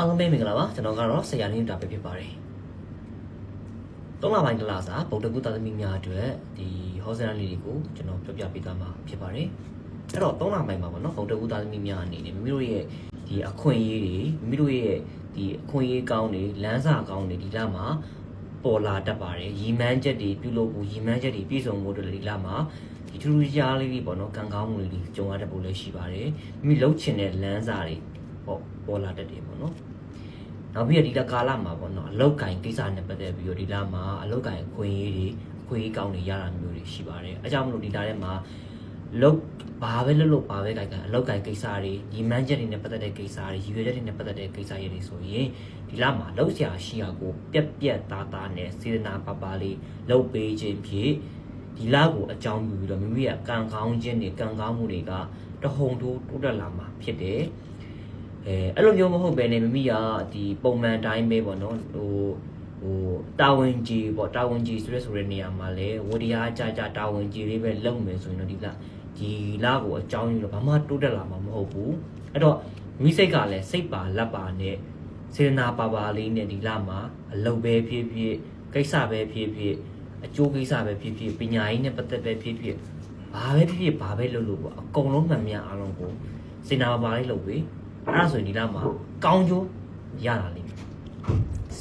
အားလုံးပဲမင်္ဂလာပါကျွန်တော်ကတော့ဆရာနေတာပဲဖြစ်ပါတယ်သုံးလပိုင်းတစ်လစာဗုဒ္ဓဂုသာသမီများအတွက်ဒီဟောစရာလေးတွေကိုကျွန်တော်ပြောပြပေးသွားမှာဖြစ်ပါတယ်အဲ့တော့သုံးလပိုင်းမှာပေါ့နော်ဗုဒ္ဓဂုသာသမီများအနေနဲ့မိမိတို့ရဲ့ဒီအခွင့်အရေးတွေမိမိတို့ရဲ့ဒီအခွင့်အရေးကောင်းတွေလမ်းစာကောင်းတွေဒီလမှာပေါ်လာတတ်ပါတယ်ရီမန်းချက်တွေပြုလုပ်ဖို့ရီမန်းချက်တွေပြည့်စုံဖို့အတွက်ဒီလမှာဒီထူးထူးခြားလေးတွေပေါ့နော်ကံကောင်းမှုတွေကြုံရတတ်ဖို့လည်းရှိပါတယ်မိမိလှုပ်ချင်တဲ့လမ်းစာတွေ ပေါ့ပေါ်လာတတ်တယ်ပေါ့နော်နောက်ပြီးတော့ဒီလကာလမှာပေါ့နော်အလောက်ကင်ကိစ္စနဲ့ပတ်သက်ပြီးတော့ဒီလမှာအလောက်ကင်အခွင့်အရေးတွေအခွင့်အရေးကောင်းတွေရတာမျိုးတွေရှိပါတယ်အဲကြောင့်မလို့ဒီလထဲမှာလောက်ဘာပဲလုပ်လို့ဘာပဲကြိုက်ကြအလောက်ကင်ကိစ္စတွေညီမန်းချက်တွေနဲ့ပတ်သက်တဲ့ကိစ္စတွေရည်ရွယ်ချက်တွေနဲ့ပတ်သက်တဲ့ကိစ္စတွေဆိုရင်ဒီလမှာလောက်ဆရာရှိရကိုပြက်ပြက်သားသားနဲ့စေတနာပါပါလေးလုပ်ပေးခြင်းဖြင့်ဒီလကိုအကြောင်းပြုပြီးတော့မိမိရဲ့ကံကောင်းခြင်းတွေကံကောင်းမှုတွေကတဟုန်ထိုးတိုးတက်လာမှာဖြစ်တယ် အဲအဲ့လိုမျိုးမဟုတ်ပဲねမိမိကဒီပုံမှန်တိုင်းပဲပေါ့နော်ဟိုဟိုတာဝန်ကြီးပေါ့တာဝန်ကြီးဆိုတဲ့ဆိုတဲ့နေရာမှာလဲဝတရားကြကြတာဝန်ကြီးလေးပဲလုပ်မယ်ဆိုရင်တော့ဒီကဒီလာကိုအကြောင်းယူတော့ဘာမှတိုးတက်လာမှာမဟုတ်ဘူးအဲ့တော့မိစိတ်ကလည်းစိတ်ပါလက်ပါနဲ့စေတနာပါပါလေးနဲ့ဒီလာမှာအလုပ်ပဲဖြစ်ဖြစ်ကိစ္စပဲဖြစ်ဖြစ်အကျိုးကိစ္စပဲဖြစ်ဖြစ်ပညာရေးနဲ့ပတ်သက်ပဲဖြစ်ဖြစ်ဘာပဲဖြစ်ဖြစ်ဘာပဲလုပ်လို့ပေါ့အကုန်လုံးမှန်မြန်အားလုံးကိုစေတနာပါပါလေးလုပ်ပြီး အဲ့ဒါဆိုရင်ဒီလမှာကောင်းကျိုးရတာလိမ့်မယ်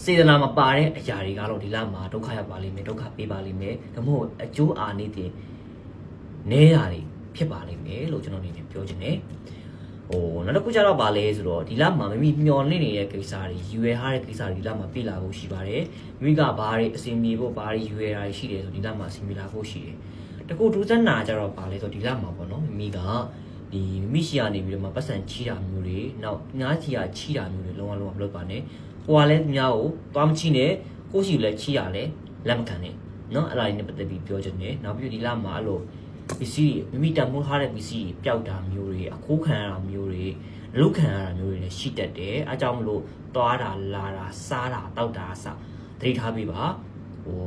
စေတနာမပါတဲ့အရာတွေကတော့ဒီလမှာဒုက္ခရောက်ပါလိမ့်မယ်ဒုက္ခပေးပါလိမ့်မယ်ဒါမှမဟုတ်အကျိုးအာနိသင်နဲတာတွေဖြစ်ပါလိမ့်မယ်လို့ကျွန်တော်အနေနဲ့ပြောချင်တယ်ဟိုနောက်တစ်ခုကျတော့ဗာလဲဆိုတော့ဒီလမှာမမိမျော်လင့်နေတဲ့ကိစ္စတွေယူရထားတဲ့ကိစ္စတွေဒီလမှာပြလာဖို့ရှိပါတယ်မိမိကဘာတွေအစီအမီဖို့ဘာတွေယူရတာတွေရှိတယ်ဆိုဒီလမှာအစီအမီလာဖို့ရှိတယ်တကူတူးစက်နာကျတော့ဗာလဲဆိုဒီလမှာပေါ့နော်မိမိက ဒီမိရှိရနေပြီးတော့မှပတ်စံချီတာမျိုးတွေနောက်ညားချီတာချီတာမျိုးတွေလုံးဝလုံးဝမလုပ်ပါနဲ့ကိုကလည်းများကိုသွားမချီနဲ့ကိုရှိလည်းချီတာလည်းလက်မခံနဲ့နော်အဲ့ဒါလေးနဲ့ပတ်သက်ပြီးပြောချင်တယ်နောက်ပြီးဒီလမှာအဲ့လိုပစ္စည်းမိမိတမိုးထားတဲ့ပစ္စည်းပျောက်တာမျိုးတွေအခိုးခံရတာမျိုးတွေလုခံရတာမျိုးတွေလည်းရှိတတ်တယ်အဲအကြောင်းမလို့သွားတာလာတာစားတာတောက်တာအစသတိထားပြီးပါဟို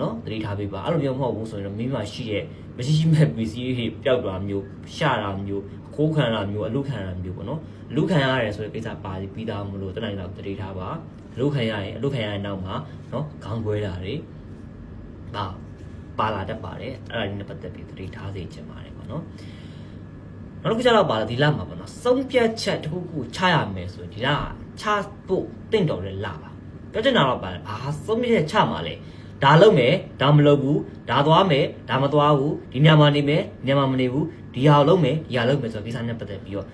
ပေါ့နော်သတိထားပေးပါအဲ့လိုမျိုးမဟုတ်ဘူးဆိုရင်တော့မင်းမှာရှိရဲ့မရှိရှိမဲ့ PC တွေပျောက်တာမျိုးရှာတာမျိုးခိုးခံတာမျိုးအလုခံတာမျိုးပေါ့နော်အလုခံရတယ်ဆိုတဲ့ကိစ္စပါပြီးသားမလို့တနိုင်တော့သတိထားပါအလုခံရရင်အလုခံရရင်နောက်မှာနော်ခေါင်းခွဲတာတွေဒါပါလာတတ်ပါတယ်အဲ့ဒါလေးနဲ့ပတ်သက်ပြီးသတိထားစေချင်ပါတယ်ပေါ့နော်နောက်တစ်ခုကျတော့ပါဒီလမှာပေါ့နော်စုံပြတ်ချက်တစ်ခုခုချရမယ်ဆိုရင်ဒီလချဖို့တင့်တော်တဲ့လပါပြောချင်တာတော့ပါဘာစုံပြတ်ချက်ချမှာလဲ ဒါလုပ်မယ်ဒါမလုပ်ဘူးဒါသွားမယ်ဒါမသွားဘူးဒီညမှာနေမယ်ညမှာမနေဘူးဒီဟာလုပ်မယ်ဒီဟာလုပ်မယ်ဆိုတော့ကိစ္စနဲ့ပတ်သက်ပြီးတော့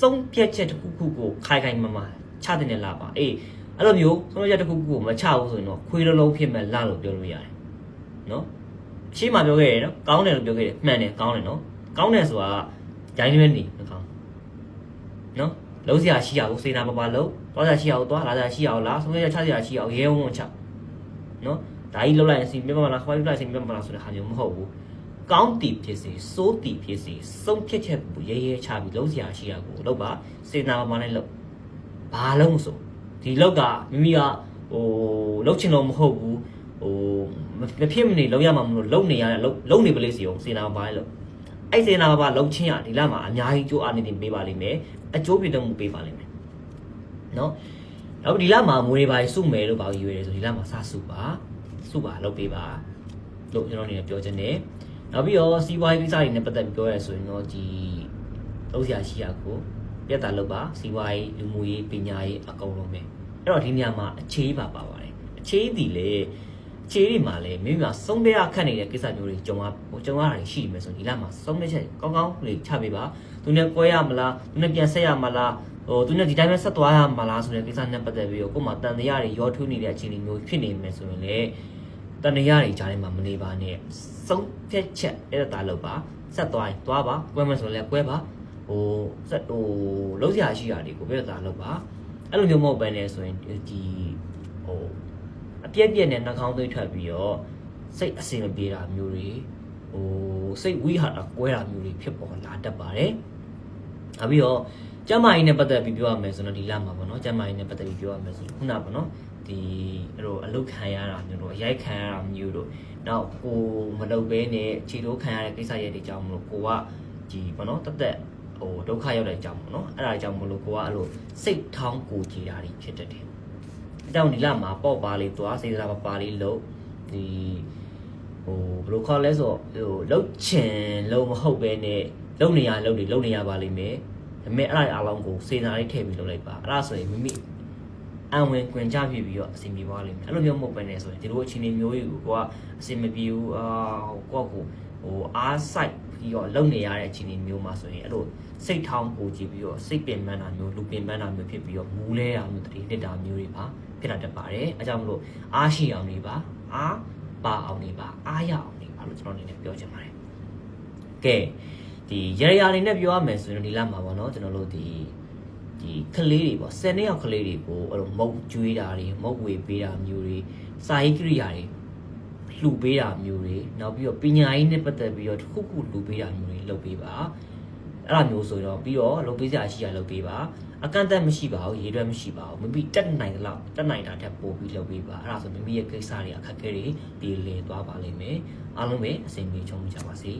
စုံပြတ်ချက်တစ်ခုခုကိုခိုင်ခိုင်မာမာချတဲ့လာပါအေးအဲ့လိုမျိုးစုံပြတ်ချက်တစ်ခုခုကိုမချဘူးဆိုရင်တော့ခွေးလုံးလုံးဖြစ်မဲ့လာလို့ပြောလို့ရတယ်နော်ရှေ့မှာပြောခဲ့တယ်နော်ကောင်းတယ်လို့ပြောခဲ့တယ်မှန်တယ်ကောင်းတယ်နော်ကောင်းတယ်ဆိုတာဂျိုင်းရွေးနေမကောင်းနော်လုံးစရာရှိရအောင်စေနာပပလုံးသွားစရာရှိရအောင်သွားလာစရာရှိရအောင်လာဆုံးရချစရာရှိရအောင်ရဲဝုံဝုံချနော် ဒါကြီးလောက်လိုက်ရင်စီမြတ်မလားခွားလိုက်ရင်စီမြတ်မလားဆိုတဲ့ဟာမျိုးမဟုတ်ဘူးကောင်းတီဖြစ်စေစိုးတီဖြစ်စေစုံဖြတ်ချက်ကိုရဲရဲချပြီးလုံးစရာရှိရကိုလောက်ပါစေနာပပနဲ့လောက်ဘာလုံးမဆိုဒီလောက်ကမိမိကဟိုလောက်ချင်တော့မဟုတ်ဘူးဟိုမဖြစ်မနေလုံးရမှာမလို့လုံနေရတဲ့လုံလုံနေပလေးစီအောင်စေနာပါလေလို့အဲ့စေနာပါလုံချင်းရဒီလမှာအများကြီးကြိုးအားနေတင်ပေးပါလိမ့်မယ်အကျိုးပြည့်တော့မှုပေးပါလိမ့်မယ်နော်နောက်ဒီလမှာမွေးပါစုမယ်လို့ပါရွေးတယ်ဆိုဒီလမှာစစုပါ စုပါလုပ်ပေးပါလို့ကျွန်တော်အနေနဲ့ပြောချင်တယ်နောက်ပြီးတော့စီးပွားရေးကိစ္စတွေနဲ့ပတ်သက်ပြီးပြောရဆိုရင်တော့ဒီလုံးစရာရှိရကိုပြတ်တာလုပ်ပါစီးပွားရေးလူမှုရေးပညာရေးအကုန်လုံးပဲအဲ့တော့ဒီနေရာမှာအခြေပါပါပါတယ်အခြေဒီလေခြေတွေမှာလည်းမိမိမှာဆုံးတဲ့အခက်နေတဲ့ကိစ္စမျိုးတွေကြုံရဟိုကြုံရတာတွေရှိနေမယ်ဆိုဒီလမှာဆုံးတဲ့ချက်ကောင်းကောင်းလေးချပေးပါသူနဲ့ကွဲရမလားသူနဲ့ပြန်ဆက်ရမလားဟိုသူနဲ့ဒီတိုင်းပဲဆက်သွားရမလားဆိုတဲ့ကိစ္စနဲ့ပတ်သက်ပြီးတော့ကိုယ်မှာတန်တရားတွေရောထွေးနေတဲ့အခြေအနေမျိုးဖြစ်နေမယ်ဆိုရင်လေတန် တရားတွေကြားထဲမှာမနေပါနဲ့ဆုံးဖြတ်ချက်အဲ့ဒါလောက်ပါဆက်သွားရင်သွားပါကွဲမယ်ဆိုရင်လည်းကွဲပါဟိုဆက်ဟိုလုံးစရာရှိတာတွေကိုပြည့်တာလောက်ပါအဲ့လိုမျိုးမဟုတ်ဘဲနဲ့ဆိုရင်ဒီဟိုအပြက်ပြက်နဲ့နှာခေါင်းသွေးထွက်ပြီးတော့စိတ်အဆင်မပြေတာမျိုးတွေဟိုစိတ်ဝိဟာရကွဲတာမျိုးတွေဖြစ်ပေါ်လာတတ်ပါတယ်။နောက်ပြီးတော့ကျမ်းမာရေးနဲ့ပတ်သက်ပြီးပြောရမယ်ဆိုတော့ဒီလမှာပေါ့နော်ကျမ်းမာရေးနဲ့ပတ်သက်ပြီးပြောရမယ်ဆိုခုနပေါ့နော် ဒီအဲ့လိုအလုတ်ခံရတာမျိုးတို့အရိုက်ခံရတာမျိုးတို့နောက်ကိုမလုပ်ဘဲနဲ့ခြေထိုးခံရတဲ့ကိစ္စရဲ့တွေကြောင့်မလို့ကိုကဒီပေါ့နော်တက်တက်ဟိုဒုက္ခရောက်တဲ့အကြောင်းပေါ့နော်အဲ့ဒါကြောင့်မလို့ကိုကအဲ့လိုစိတ်ထောင်းကိုကြည်တာတွေဖြစ်တတ်တယ်အကြောင်းဒီလမှာပေါ့ပါလေးသွားစေတနာပါပါလေးလို့ဒီဟိုဘယ်လိုခေါ်လဲဆိုဟိုလှုပ်ချင်လို့မဟုတ်ပဲနဲ့လုံနေရလုံနေလုံနေရပါလိမ့်မယ်ဒါပေမဲ့အဲ့ဒါအားလုံးကိုစေနာလေးထည့်ပြီးလုပ်လိုက်ပါအဲ့ဒါဆိုရင်မိမိ အံဝင်ခွင်ကြဖြစ်ပြီးတော့အဆင်ပြေသွားလိမ့်မယ်အဲ့လိုမျိုးမဟုတ်ပဲနဲ့ဆိုရင်ဒီလိုအခြေအနေမျိုးတွေကိုကိုကအဆင်မပြေဘူးအာကိုကကိုဟိုအားဆိုင်ပြီးတော့လုံနေရတဲ့အခြေအနေမျိုးမှာဆိုရင်အဲ့လိုစိတ်ထောင်းကိုကြည့်ပြီးတော့စိတ်ပင်ပန်းတာမျိုးလူပင်ပန်းတာမျိုးဖြစ်ပြီးတော့မူလဲတာမျိုးတတိလက်တာမျိုးတွေပါဖြစ်လာတတ်ပါတယ်အဲကြောင့်မလို့အားရှိအောင်နေပါအားပါအောင်နေပါအားရအောင်နေပါလို့ကျွန်တော်အနေနဲ့ပြောချင်ပါတယ်ကဲဒီရရအနေနဲ့ပြောရမယ်ဆိုရင်ဒီလမှာပေါ့နော်ကျွန်တော်တို့ဒီ ဒီကလေးတွေပေါ့10နှစ်ယောက်ကလေးတွေကိုအဲ့လိုမုတ်ကျွေးတာတွေမုတ်ဝေပေးတာမျိုးတွေစာရေးကိရိယာတွေလှူပေးတာမျိုးတွေနောက်ပြီးတော့ပညာရေးနဲ့ပတ်သက်ပြီးတော့တစ်ခုခုလှူပေးတာမျိုးတွေလုပ်ပေးပါအဲ့လိုမျိုးဆိုတော့ပြီးတော့လုပ်ပေးစရာရှိရလုပ်ပေးပါအကန့်အသတ်မရှိပါဘူးရေတွက်မရှိပါဘူးမိမိတက်နိုင်တဲ့လောက်တက်နိုင်တာထက်ပိုပြီးလုပ်ပေးပါအဲ့ဒါဆိုမိမိရဲ့ကိစ္စတွေအခက်အခဲတွေပြေလည်သွားပါလိမ့်မယ်အားလုံးပဲအဆင်ပြေချုံးကြပါစေ